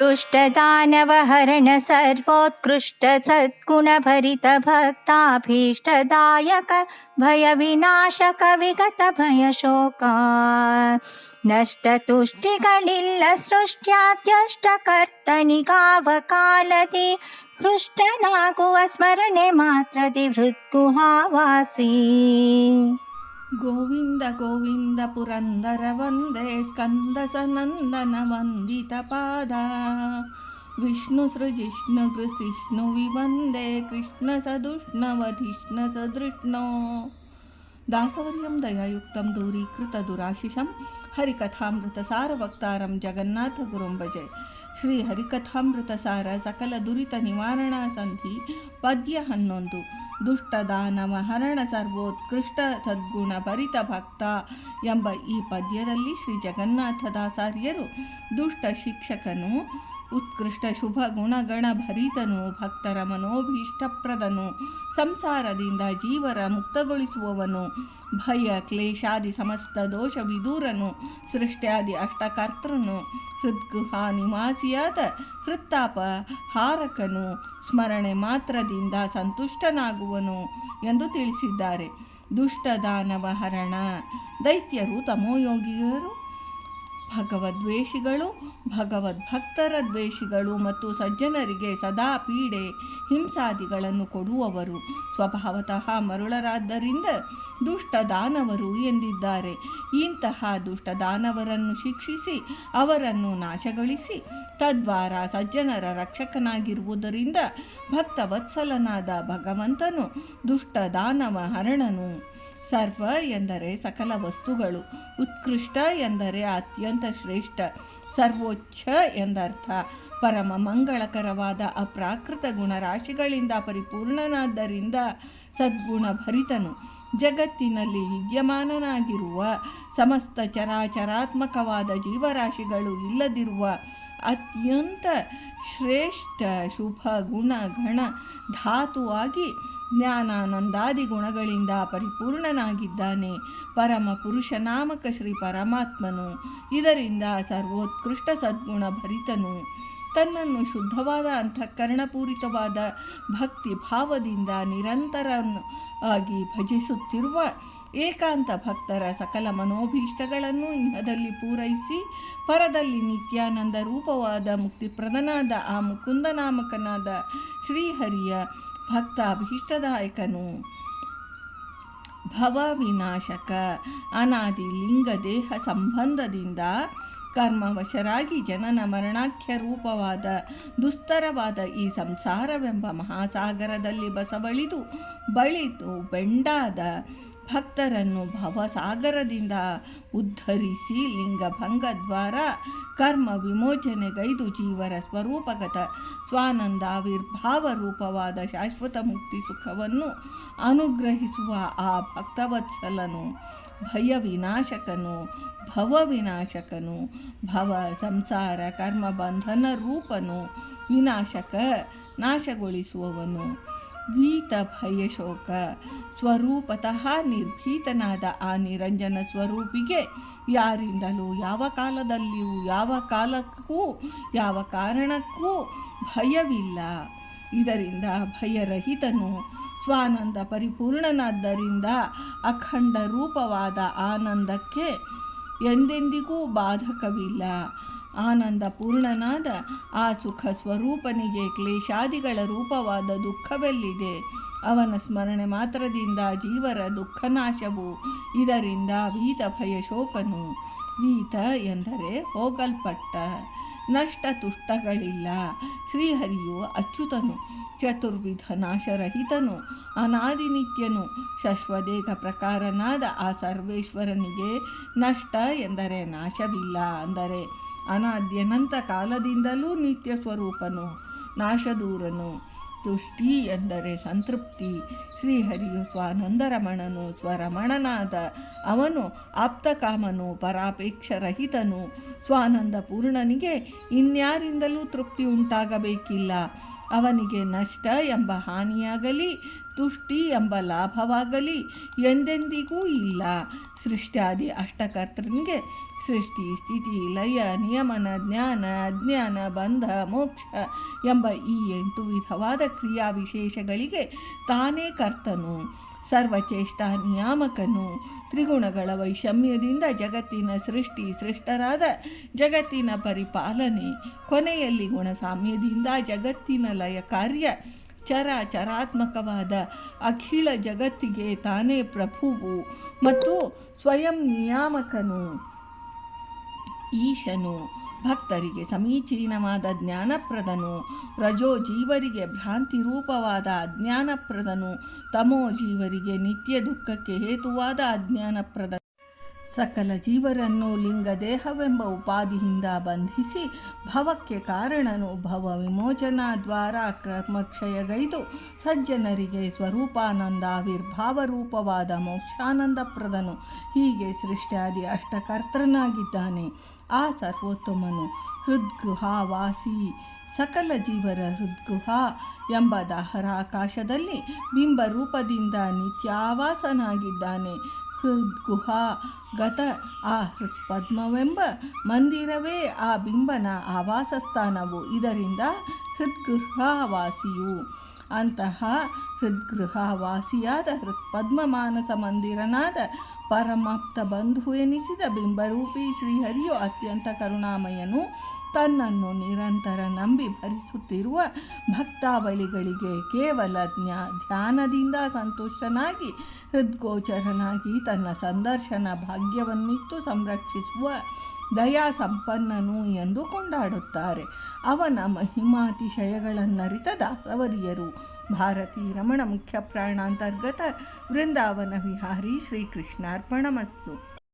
दुष्टदानवहरण सर्वोत्कृष्टसद्गुणभरितभक्ताभीष्टदायक भयविनाशक विगतभयशोका नष्टतुष्टिकलिलसृष्ट्याद्यष्टकर्तनि कावकालदि हृष्टनागुवस्मरणे मात्रतिभृत्गुहावासी गोविन्द गोविन्द पुरन्दर वन्दे स्कन्दसनन्दन वन्दितपादा विष्णुसृजिष्णुगृसिष्णु विवन्दे कृष्णसदुष्णवधिष्ण सदृष्णो ದೂರೀಕೃತ ದುರಾಶಿಷಂ ಹರಿಕಥಾಮೃತ ಸಾರ ವಕ್ತಾರಂ ಜಗನ್ನಾಥ ಗುರುಂ ಭಜೆ ಶ್ರೀ ಹರಿಕಥಾಮೃತ ಸಾರ ಸಕಲ ದುರಿತ ನಿವಾರಣಾ ಸಂಧಿ ಪದ್ಯ ಹನ್ನೊಂದು. ದುಷ್ಟ ದಾನವ ಹರಣ ಸರ್ವೋತ್ಕೃಷ್ಟ ಸದ್ಗುಣ ಭರಿತ ಭಕ್ತ ಎಂಬ ಈ ಪದ್ಯದಲ್ಲಿ ಶ್ರೀ ಜಗನ್ನಾಥದಾಸಾರ್ಯರು ದುಷ್ಟ ಶಿಕ್ಷಕನು ಉತ್ಕೃಷ್ಟ ಶುಭ ಗುಣಗಣ ಭರಿತನು, ಭಕ್ತರ ಮನೋಭೀಷ್ಟಪ್ರದನು ಸಂಸಾರದಿಂದ ಜೀವರ ಮುಕ್ತಗೊಳಿಸುವವನು, ಭಯ, ಕ್ಲೇಶಾದಿ ಸಮಸ್ತ ದೋಷ ವಿದೂರನು, ಸೃಷ್ಟ್ಯಾದಿ ಅಷ್ಟಕರ್ತೃನು ಹೃದ್ಗೃಹ ನಿವಾಸಿಯಾದ ಹೃತ್ತಾಪ ಹಾರಕನು, ಸ್ಮರಣೆ ಮಾತ್ರದಿಂದ ಸಂತುಷ್ಟನಾಗುವನು ಎಂದು ತಿಳಿಸಿದ್ದಾರೆ. ದುಷ್ಟ ದಾನವ ಹರಣ, ದೈತ್ಯರು ತಮೋಯೋಗಿಯರು ಭಗವದ್ವೇಷಿಗಳು, ಭಗವದ್ಭಕ್ತರ ದ್ವೇಷಿಗಳು ಮತ್ತು ಸಜ್ಜನರಿಗೆ ಸದಾ ಪೀಡೆ, ಹಿಂಸಾದಿಗಳನ್ನು ಕೊಡುವವರು. ಸ್ವಭಾವತಃ ಮರುಳರಾದ್ದರಿಂದ ದುಷ್ಟ ದಾನವರು ಎಂದಿದ್ದಾರೆ. ಇಂತಹ ದುಷ್ಟ ದಾನವರನ್ನು ಶಿಕ್ಷಿಸಿ, ಅವರನ್ನು ನಾಶಗೊಳಿಸಿ, ತದ್ವಾರ ಸಜ್ಜನರ ರಕ್ಷಕನಾಗಿರುವುದರಿಂದ ಭಕ್ತವತ್ಸಲನಾದ ಭಗವಂತನು ದುಷ್ಟ ದಾನವ ಹರಣನು ಸರ್ವ ಎಂದರೆ ಸಕಲ ವಸ್ತುಗಳು ಉತ್ಕೃಷ್ಟ ಎಂದರೆ ಅತ್ಯಂತ ಶ್ರೇಷ್ಠ. ಸರ್ವೋಚ್ಚ ಎಂದರ್ಥ. ಪರಮ ಮಂಗಳಕರವಾದ ಅಪ್ರಾಕೃತ ಗುಣರಾಶಿಗಳಿಂದ ಪರಿಪೂರ್ಣನಾದ್ದರಿಂದ ಸದ್ಗುಣ ಭರಿತನು ಜಗತ್ತಿನಲ್ಲಿ ವಿದ್ಯಮಾನನಾಗಿರುವ, ಸಮಸ್ತ ಚರಾಚರಾತ್ಮಕವಾದ ಜೀವರಾಶಿಗಳು ಇಲ್ಲದಿರುವ ಅತ್ಯಂತ ಶ್ರೇಷ್ಠ ಶುಭ ಗುಣ ಗಣ ಧಾತುವಾಗಿ ಜ್ಞಾನಾನಂದಾದಿ ಗುಣಗಳಿಂದ ಪರಿಪೂರ್ಣನಾಗಿದ್ದಾನೆ. ಪರಮ ಪುರುಷ ನಾಮಕ ಶ್ರೀ ಪರಮಾತ್ಮನು. ಇದರಿಂದ ಸರ್ವೋತ್ಕೃಷ್ಟ ಸದ್ಗುಣ ಭರಿತನು ತನ್ನನ್ನು ಶುದ್ಧವಾದ ಅಂತಃಕರಣಪೂರಿತವಾದ ಭಕ್ತಿ ಭಾವದಿಂದ ನಿರಂತರ ಆಗಿ ಭಜಿಸುತ್ತಿರುವ ಏಕಾಂತ ಭಕ್ತರ ಸಕಲ ಮನೋಭೀಷ್ಟಗಳನ್ನು ಇಹದಲ್ಲಿ ಪೂರೈಸಿ, ಪರದಲ್ಲಿ ನಿತ್ಯಾನಂದ ರೂಪವಾದ ಮುಕ್ತಿಪ್ರದನಾದ ಆ ಮುಕುಂದನಾಮಕನಾದ ಶ್ರೀಹರಿಯ ಭಕ್ತ ಅಭೀಷ್ಟದಾಯಕನು ಭವ ವಿನಾಶಕ ಅನಾದಿ ಲಿಂಗ ದೇಹ ಸಂಬಂಧದಿಂದ ಕರ್ಮವಶರಾಗಿ ಜನನ ಮರಣಾಖ್ಯ ರೂಪವಾದ ದುಸ್ತರವಾದ ಈ ಸಂಸಾರವೆಂಬ ಮಹಾಸಾಗರದಲ್ಲಿ ಬಸವಳಿದು ಬಳಿದು ಬೆಂಡಾದ ಭಕ್ತರನ್ನು ಭವಸಾಗರದಿಂದ ಉದ್ಧರಿಸಿ ಲಿಂಗಭಂಗ ದ್ವಾರ, ಕರ್ಮ ವಿಮೋಚನೆಗೈದು ಜೀವರ ಸ್ವರೂಪಗತ, ಸ್ವಾನಂದಾವಿರ್ಭಾವ ರೂಪವಾದ ಶಾಶ್ವತ ಮುಕ್ತಿ ಸುಖವನ್ನು ಅನುಗ್ರಹಿಸುವ ಆ ಭಕ್ತವತ್ಸಲನು ಭಯ ವಿನಾಶಕನು ಭವ ವಿನಾಶಕನು ಭವ ಸಂಸಾರ ಕರ್ಮ ಬಂಧನ ರೂಪನು, ವಿನಾಶಕ ನಾಶಗೊಳಿಸುವವನು. ವೀತ ಭಯಶೋಕ ಸ್ವರೂಪತಃ ನಿರ್ಭೀತನಾದ ಆ ನಿರಂಜನ ಸ್ವರೂಪಿಗೆ ಯಾರಿಂದಲೂ ಯಾವ ಕಾಲದಲ್ಲಿಯೂ, ಯಾವ ಕಾಲಕ್ಕೂ, ಯಾವ ಕಾರಣಕ್ಕೂ ಭಯವಿಲ್ಲ. ಇದರಿಂದ ಭಯರಹಿತನು. ಸ್ವಾನಂದ ಪರಿಪೂರ್ಣನಾದ್ದರಿಂದ ಅಖಂಡ ರೂಪವಾದ ಆನಂದಕ್ಕೆ ಎಂದೆಂದಿಗೂ ಬಾಧಕವಿಲ್ಲ. ಆನಂದ ಪೂರ್ಣನಾದ ಆ ಸುಖ ಸ್ವರೂಪನಿಗೆ ಕ್ಲೇಶಾದಿಗಳ ರೂಪವಾದ ದುಃಖವೆಲ್ಲಿದೆ? ಅವನ ಸ್ಮರಣೆ ಮಾತ್ರದಿಂದ ಜೀವರ ದುಃಖನಾಶವು ಇದರಿಂದ ವೀತ ಭಯ ಶೋಕನು ವೀತ ಎಂದರೆ ಹೋಗಲ್ಪಟ್ಟ ನಷ್ಟ ತುಷ್ಟಗಳಿಲ್ಲ ಶ್ರೀಹರಿಯು ಅಚ್ಯುತನು, ಚತುರ್ವಿಧ ನಾಶರಹಿತನು, ಅನಾದಿನಿತ್ಯನು ಶಶ್ವದೇಹ ಪ್ರಕಾರನಾದ ಆ ಸರ್ವೇಶ್ವರನಿಗೆ ನಷ್ಟ ಎಂದರೆ ನಾಶವಿಲ್ಲ ಅಂದರೆ ಅನಾದ್ಯನಂತ ಕಾಲದಿಂದಲೂ ನಿತ್ಯ ಸ್ವರೂಪನು, ನಾಶದೂರನು. ತುಷ್ಟಿ ಎಂದರೆ ಸಂತೃಪ್ತಿ. ಶ್ರೀಹರಿಯು ಸ್ವಾನಂದರಮಣನು, ಸ್ವರಮಣನಾದ ಅವನು ಆಪ್ತಕಾಮನು, ಪರಾಪೇಕ್ಷರಹಿತನು. ಸ್ವಾನಂದ ಪೂರ್ಣನಿಗೆ ಇನ್ಯಾರಿಂದಲೂ ತೃಪ್ತಿ ಉಂಟಾಗಬೇಕಿಲ್ಲ. ಅವನಿಗೆ ನಷ್ಟ ಎಂಬ ಹಾನಿಯಾಗಲಿ, ತುಷ್ಟಿ ಎಂಬ ಲಾಭವಾಗಲಿ ಎಂದೆಂದಿಗೂ ಇಲ್ಲ. ಸೃಷ್ಟ್ಯಾದಿ ಅಷ್ಟಕರ್ತನಿಗೆ ಸೃಷ್ಟಿ, ಸ್ಥಿತಿ, ಲಯ, ನಿಯಮನ, ಜ್ಞಾನ, ಅಜ್ಞಾನ, ಬಂಧ, ಮೋಕ್ಷ ಎಂಬ ಈ ಎಂಟು ವಿಧವಾದ ಕ್ರಿಯಾ ವಿಶೇಷಗಳಿಗೆ ತಾನೇ ಕರ್ತನು. ಸರ್ವಚೇಷ್ಟ ನಿಯಾಮಕನು. ತ್ರಿಗುಣಗಳ ವೈಷಮ್ಯದಿಂದ ಜಗತ್ತಿನ ಸೃಷ್ಟಿ ಸೃಷ್ಟರಾದ ಜಗತ್ತಿನ ಪರಿಪಾಲನೆ. ಕೊನೆಯಲ್ಲಿ ಗುಣಸಾಮ್ಯದಿಂದ ಜಗತ್ತಿನ ಲಯ ಕಾರ್ಯ. ಚರ ಚರಾತ್ಮಕವಾದ ಅಖಿಳ ಜಗತ್ತಿಗೆ ತಾನೇ ಪ್ರಭುವು ಮತ್ತು ಸ್ವಯಂ ನಿಯಾಮಕನು. ಈಶನು, ಭಕ್ತರಿಗೆ ಸಮೀಚೀನವಾದ ಜ್ಞಾನಪ್ರದನು ರಜೋ ಜೀವರಿಗೆ ಭ್ರಾಂತಿ ರೂಪವಾದ ಅಜ್ಞಾನಪ್ರದನು ತಮೋ ಜೀವರಿಗೆ ನಿತ್ಯ ದುಃಖಕ್ಕೆ ಹೇತುವಾದ ಅಜ್ಞಾನಪ್ರದ ಸಕಲ ಜೀವರನ್ನು ಲಿಂಗದೇಹವೆಂಬ ಉಪಾಧಿಯಿಂದ ಬಂಧಿಸಿ ಭವಕ್ಕೆ ಕಾರಣನು ಭವ ವಿಮೋಚನಾ ದ್ವಾರ ಕ್ರಮಕ್ಷಯಗೈದು. ಸಜ್ಜನರಿಗೆ ಸ್ವರೂಪಾನಂದಾವಿರ್ಭಾವ ರೂಪವಾದ ಮೋಕ್ಷಾನಂದಪ್ರದನು. ಹೀಗೆ ಸೃಷ್ಟ್ಯಾದಿ ಅಷ್ಟಕರ್ತನಾಗಿದ್ದಾನೆ. ಆ ಸರ್ವೋತ್ತಮನು ಹೃದ್ಗೃಹಾವಾಸಿ. ಸಕಲ ಜೀವರ ಹೃದ್ಗುಹ ಎಂಬ ದಾಹರಾಕಾಶದಲ್ಲಿ ಬಿಂಬರೂಪದಿಂದ ನಿತ್ಯಾವಾಸನಾಗಿದ್ದಾನೆ. ಹೃದ್ಗುಹ ಗತ ಆ ಹೃತ್ಪದ್ಮವೆಂಬ ಮಂದಿರವೇ ಆ ಬಿಂಬನ ಆವಾಸ ಸ್ಥಾನವು ಇದರಿಂದ ಹೃದ್ಗೃಹವಾಸಿಯು. ಅಂತಹ ಹೃದ್ಗೃಹವಾಸಿಯಾದ ಹೃತ್ ಮಾನಸ ಮಂದಿರನಾದ ಪರಮಾಪ್ತ ಬಂಧು ಎನಿಸಿದ ಬಿಂಬರೂಪಿ ಶ್ರೀಹರಿಯು ಅತ್ಯಂತ ಕರುಣಾಮಯನು. ತನ್ನನ್ನು ನಿರಂತರ ನಂಬಿ ಭರಿಸುತ್ತಿರುವ ಭಕ್ತಾವಳಿಗಳಿಗೆ ಕೇವಲ ಜ್ಞಾ, ಧ್ಯಾನದಿಂದ ಸಂತುಷ್ಟನಾಗಿ ಹೃದ್ಗೋಚರನಾಗಿ ತನ್ನ ಸಂದರ್ಶನ ಭಾಗ್ಯವನ್ನಿತ್ತು ಸಂರಕ್ಷಿಸುವ ದಯಾ ಸಂಪನ್ನನು ಎಂದು ಕೊಂಡಾಡುತ್ತಾರೆ. ಅವನ ಮಹಿಮಾತಿಶಯಗಳನ್ನರಿತ ದಾಸವರಿಯರು. ಭಾರತೀ ರಮಣ ಮುಖ್ಯ ಪ್ರಾಣಾಂತರ್ಗತ ವೃಂದಾವನ ವಿಹಾರಿ ಶ್ರೀಕೃಷ್ಣಾರ್ಪಣಮಸ್ತು.